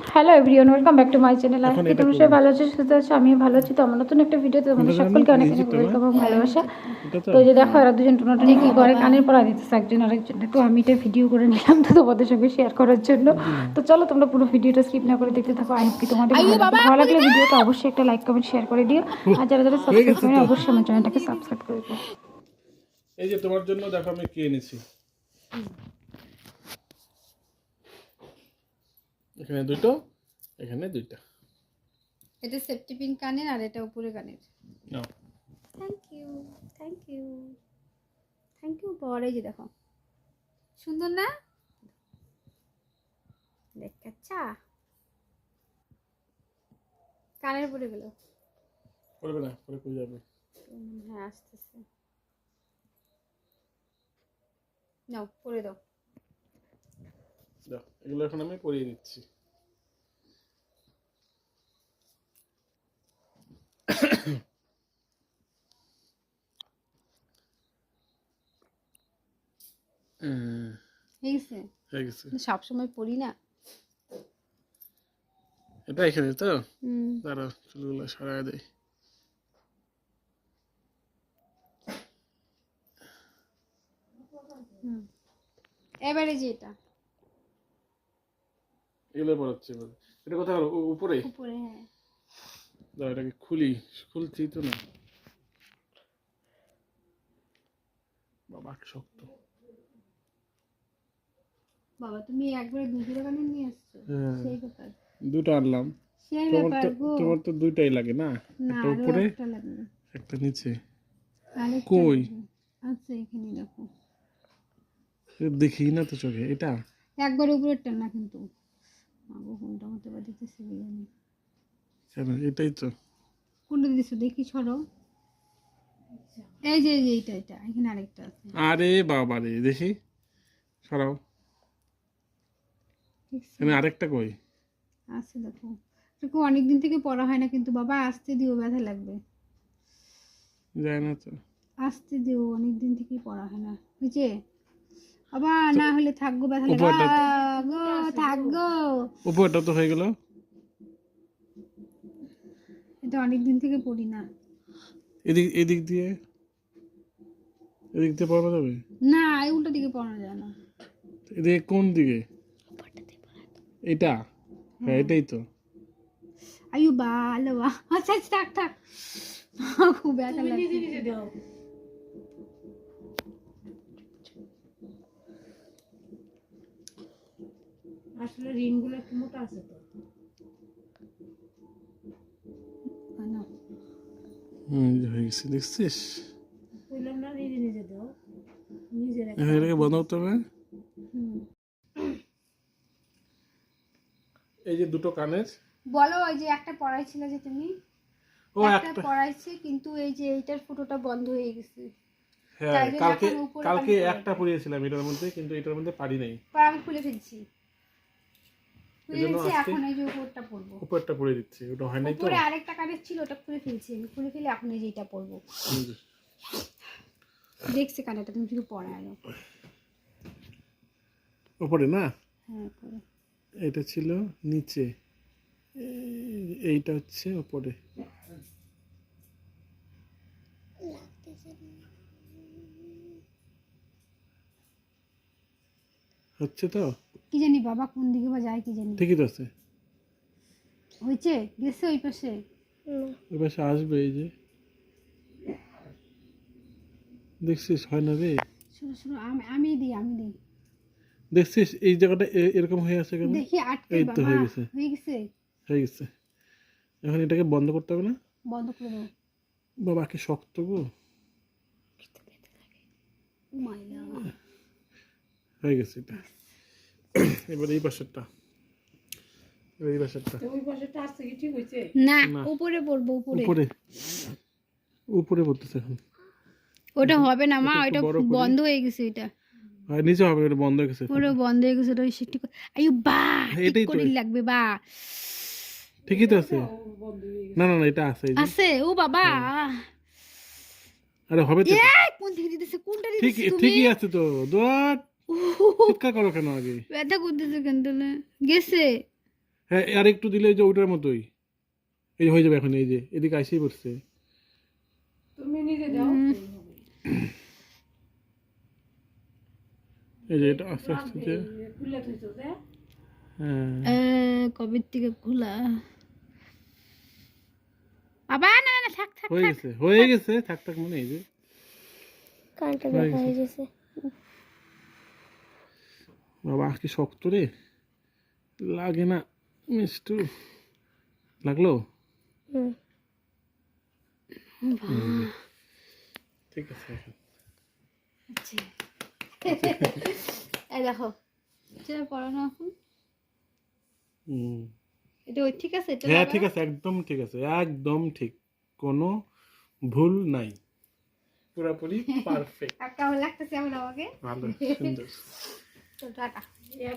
Hello everyone welcome back to my channel আজকে তোমরা সবাই ভালো আছো সুস্থ আছো? আমিও ভালো আছি। তো আমার নতুন একটা ভিডিওতে তোমাদের সকলকে অনেক অনেক ওয়েলকাম এবং ভালোবাসা। তো যে দেখো এরা দুজন টোনাটনি কি করে? কানের পড়া দিতেছে একজন আরেকজন। তো আমি এটা ভিডিও করে নিলাম তো তোমাদের সঙ্গে শেয়ার করার জন্য। তো চলো তোমরা পুরো ভিডিওটা স্কিপ না করে দেখতে থাকো। আই কি তোমাদের ভালো লাগবে। ভালো লাগলে ভিডিওটা অবশ্যই একটা লাইক কমেন্ট শেয়ার করে দিও। আর যারা যারা সাবস্ক্রাইব করে অবশ্যই আমার চ্যানেলটাকে সাবস্ক্রাইব করে দিও। এই যে তোমার জন্য দেখো আমি কি এনেছি। এখানে দুটো এখানে দুইটা। এটা সেফটি পিন কানের আর এটা উপরে কানের। নাও thank you thank you thank you পরে যে দেখো। সুন্দর না? দেখাচ্ছা কানের পরে গেল। পড়বে না পরে কই যাবে। হ্যাঁ আসতেছে। নাও পরে দাও। এগুলো এখন আমি পরিয়ে দিচ্ছি সবসময় পড়ি না। এটা এখানে তো? চুলগুলো সরাই দেয় হুম। এবারে যে এটা। এগুলো পড়াচ্ছি এবার। এটা কোথায় হলো? উপরে? উপরে হ্যাঁ। দাও এটাকে খুলি। খুলছি তো না। বাবা শক্ত। বাবা তুমি একবারে দুটো কানের নিয়ে আসছো হ্যাঁ। সেই ব্যাপার। দুটো আনলাম। তোমার তো তোমার তো দুইটাই লাগে না? না একটা উপরে একটা নিচে। আরেকটা কই? আচ্ছা এখানে দেখো। দেখি না তো চোখে। এটা? একবার উপরেরটা না কিন্তু। আগো কোনটা হতে পারে দিতেছে জানি। কেন? এটাই তো। কোনটা দিতেছো দেখি ছড়ো এই যে এই যে এইটা এটা এখানে আরেকটা আছে। আরে বাবা রে দেখি। সরাও। এখানে আরেকটা কই? আছে দেখো। এরকম অনেকদিন থেকে পড়া হয় না কিন্তু বাবা আসতে দিও ব্যথা লাগবে। যায় না তো। আসতে দিও অনেকদিন থেকেই পড়া হয় না। বুঝছে বাবা না হলে থাকব ব্যথা লাগবে। গো থাকব উপরটা তো হয়ে গেল। এটা অনেকদিন থেকে পড়ি না। এদিক এদিক দিয়ে? এদিক দিয়ে পড়া যাবে? না এই উল্টো দিকে পড়ানো যায় না। এদিকে কোন দিকে? এটা? হ্যাঁ এটাই তো। আয়ু ভালো বা আচ্ছা আচ্ছা, থাক থাক। খুব ব্যথা লাগছে। আসলে রিংগুলো একটু মোটা আছে তো। এই যে হয়ে গেছে দেখছিস? কইলাম না নিজে নিজে দাও। নিজের এটাকে বন্ধ করতে হবে এই যে দুটো কানের। বলো ওই যে একটা পড়াইছিলে যে তুমি? ও একটা পড়াইছে কিন্তু এই যে এইটার ফুটোটা বন্ধ হয়ে গেছে। হ্যাঁ কালকে কালকে একটা পরিয়েছিলাম এটার মধ্যে কিন্তু এটার মধ্যে পারি নাই। আমি খুলে ফেলছি। এজন্য আজকে- এখন এই যে উপরটা পড়ব উপরটা পরে দিচ্ছি ওটা হয় নাই তো? উপরে আরেকটা কানের ছিল ওটা খুলে ফেলছি আমি। খুলে ফেলে এখন এই যে এটা পড়ব হুম। কানেরটা তুমি শুধু পড়ায় না উপরে না? হ্যাঁ এটা ছিল নিচে। এইটা হচ্ছে উপরে। হচ্ছে তো? কি জানি বাবা কোন দিকে বা যায় কি জানি। ঠিকই তো আছে। হয়েছে? গেছে ওই পাশে? ওই পাশে আসবে এই যে। দেখছিস হয় না রে? শুরু শুরু আমি আমি দিই আমি দিই। দেখছিস এই জায়গাটা এরকম হয়ে আছে কেন? দেখি আটকে এই তো বাবা হয়ে গেছে। হয়ে গেছে। হয়ে গেছে। এখন এটাকে বন্ধ করতে হবে না? বন্ধ করে দাও। বাবা কি শক্ত গো। ও হয়ে গেছে এটা। এবার এই পাশেরটা। এই পাশেরটা। ওই পাশেটা আসছে কি? ঠিক হয়েছে? না। উপরে পড়ব উপরে। উপরে। উপরে পড়তেছে এখন। ওটা হবে না মা ওটা বড় করি। বন্ধ হয়ে গেছে এটা। আর নিচে হবে এটা বন্ধ হয়ে গেছে ওটা বন্ধ হয়ে গেছে ওটা সেটি বা হ্যাঁ, এটাই করে লাগবে বা। ঠিকই তো আছে। না না না এটা আছে আছে ও বাবা। আরে হবে তো। কোন দিতেছে কোনটা দিতেছে তুমি? ঠিকই আছে তো। দোয়ার চিৎকার করো কেন আগে? ব্যথা করতেছে কেন তাহলে? গেছে। হ্যাঁ আর একটু দিলে যে ওটার মতোই। এই হয়ে যাবে এখন এই যে এদিকে আইসেই পড়ছে। এই যে এটা আস্তে আস্তে যে হ্যাঁ। কবে থেকে খোলা? বাবা না না, থাক থাক হয়ে গেছে হয়ে গেছে থাক থাক মানে এই যে। হয়ে দেখা হয়ে গেছে। বাবা কি শক্ত রে? লাগে না মিষ্টু। লাগল? ঠিক আছে। দেখো পড়ানো এখন? এটা ওই ঠিক আছে? এটা হ্যাঁ ঠিক আছে একদম ঠিক আছে একদম ঠিক। কোনো ভুল নাই। পুরোপুরি পারফেক্ট কেমন লাগতেছে এখন আমাকে? ভালো সুন্দর। จนทัดอะ